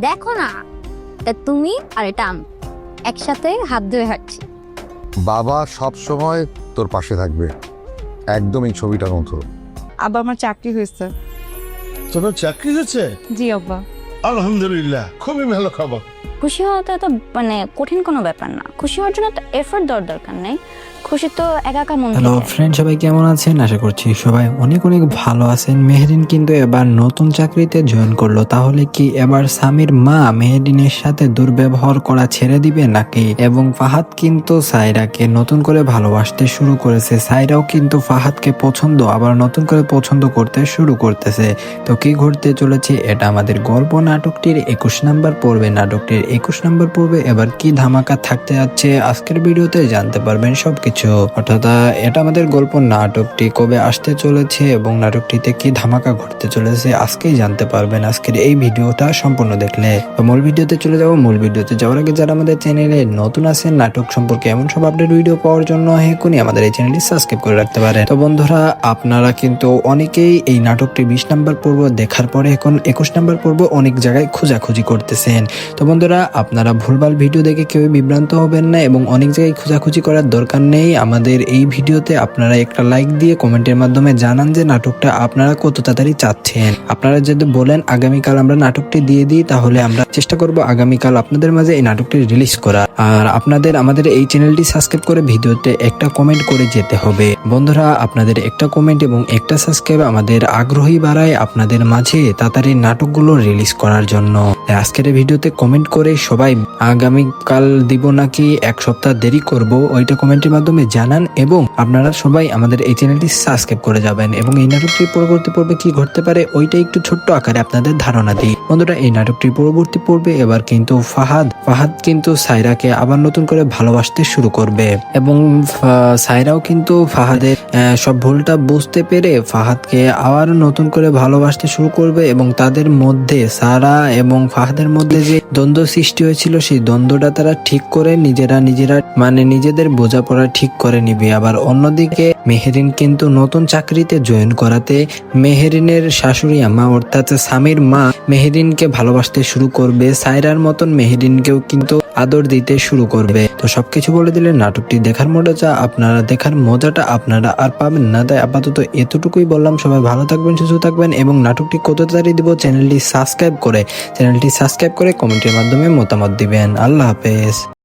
দেখো না এটা তুমি আর এটা আমি। একসাথে হাত ধরে হাঁটছি। বাবা সব সময় তোর পাশে থাকবে। একদম এই ছবিটার মতো। আব্বা আমার চাকরি হয়েছে। তোমার চাকরি হয়েছে? জি আব্বা। আলহামদুলিল্লাহ খুবই ভালো খবর। খুশি হওয়াটা তো মানে কঠিন কোনো ব্যাপার না। খুশি হওয়ার জন্য তো এফোর্ট দেওয়ার দরকার নেই। খুশি তো একা একা মন হ্যালো ফ্রেন্ড সবাই কেমন আছেন? আশা করছি সবাই অনেক অনেক ভালো আছেন। মেহরিন কিন্তু এবার নতুন চাকরিতে জয়েন করল। তাহলে কি এবার স্বামীর মা মেহরিনের সাথে দুর্ব্যবহার করা ছেড়ে দিবে নাকি? এবং ফাহাদ কিন্তু সাইরাকে নতুন করে ভালোবাসতে শুরু করেছে। সাইরাও কিন্তু ফাহাদকে পছন্দ আবার নতুন করে পছন্দ করতে শুরু করতেছে। তো কি ঘটতে চলেছে এটা আমাদের গল্প নাটকটির একুশ নাম্বার পর্বে। নাটকটির একুশ নাম্বার পর্বে এবার কি ধামাকা থাকতে যাচ্ছে? আজকের ভিডিওতে জানতে পারবেন সবকিছু। অর্থাৎ এটা আমাদের গল্প নাটকটি কবে আসতে চলেছে এবং নাটকটিতে কি ধামাকা ঘটতে চলেছে আজকেই জানতে পারবেন। আজকের এই ভিডিওটা সম্পূর্ণ দেখলে। মূল ভিডিওতে চলে যাব। মূল ভিডিওতে যাওয়ার আগে যারা আমাদের চ্যানেলে নতুন আছেন, নাটক সম্পর্কে এমন সব আপডেট ভিডিও পাওয়ার জন্য এখনই আমাদের এই চ্যানেলটি সাবস্ক্রাইব করে রাখতে পারেন। তো বন্ধুরা, আপনারা কিন্তু অনেকেই এই নাটকটি বিশ নাম্বার পর্ব দেখার পরে এখন একুশ নাম্বার পর্ব অনেক জায়গায় খোঁজাখুঁজি করতেছেন। তো বন্ধুরা, আপনারা ভুলভাল ভিডিও দেখে কেউ বিভ্রান্ত হবেন না এবং অনেক জায়গায় খোঁজাখুঁজি করার দরকার নেই। আমাদের এই ভিডিওতে আপনারা একটা লাইক দিয়ে কমেন্টের মাধ্যমে জানান যে নাটকটা আপনারা কত তাড়াতাড়ি চাচ্ছেন। আপনারা যদি বলেন, আগামীকাল আমরা নাটকটি দিয়ে দিই, তাহলে আমরা চেষ্টা করব আগামীকাল আপনাদের মাঝে এই নাটকটি রিলিজ করা আর আপনাদের আমাদের এই চ্যানেলটি সাবস্ক্রাইব করে ভিডিওতে একটা কমেন্ট করে যেতে হবে। বন্ধুরা, আপনাদের একটা কমেন্ট এবং একটা সাবস্ক্রাইব আমাদের আগ্রহী বাড়ায় আপনাদের মাঝে তাড়াতাড়ি নাটকগুলো রিলিজ করার জন্য। আজকের ভিডিওতে কমেন্ট করে সবাই আগামীকাল দিব নাকি, এক সপ্তাহ দেরি করব, ওইটা কমেন্টের মাধ্যমে জানান এবং আপনারা সবাই আমাদের এই চ্যানেলটি সাবস্ক্রাইব করে যাবেন এবং এই নাটকটির পরবর্তী পর্বে কি ঘটতে পারে ওইটা একটু ছোট্ট আকারে আপনাদের ধারণা দিই। বন্ধুরা, এই নাটকটির পরবর্তী পর্বে এবার কিন্তু ফাহাদ ফাহাদ কিন্তু সাইরাকে আবার নতুন করে ভালোবাসতে শুরু করবে এবং সাইরাও কিন্তু ফাহাদের সব ভুলটা বুঝতে পেরে ফাহাদকে আবার নতুন করে ভালোবাসতে শুরু করবে এবং তাদের মধ্যে সারা এবং ফাহাদের মধ্যে যে দ্বন্দ্ব সৃষ্টি হয়েছিল, সেই দ্বন্দ্বটা তারা ঠিক করে নিজেরা নিজেরা মানে নিজেদের বোঝাপড়া ঠিক করে নিবে। আবার অন্যদিকে মেহেরিন কিন্তু নতুন চাকরিতে জয়েন করাতে মেহেরিনের শাশুড়ি আমা অর্থাৎ স্বামীর মা মেহেরিনকে ভালোবাসতে শুরু করবে। সাইরার মতন মেহেরিনকেও কিন্তু আদর দিতে শুরু করবে। তো সবকিছু বলে দিলে নাটকটি দেখার মজাটা আপনারা, দেখার মজাটা আপনারা আর পাবেন না। তাই আপাতত এতটুকুই বললাম। সবাই ভালো থাকবেন, সুস্থ থাকবেন এবং নাটকটি কত তাড়াতাড়ি দিব চ্যানেলটি সাবস্ক্রাইব করে, চ্যানেলটি সাবস্ক্রাইব করে কমেন্টের মাধ্যমে মতামত দিবেন। আল্লাহ হাফেজ।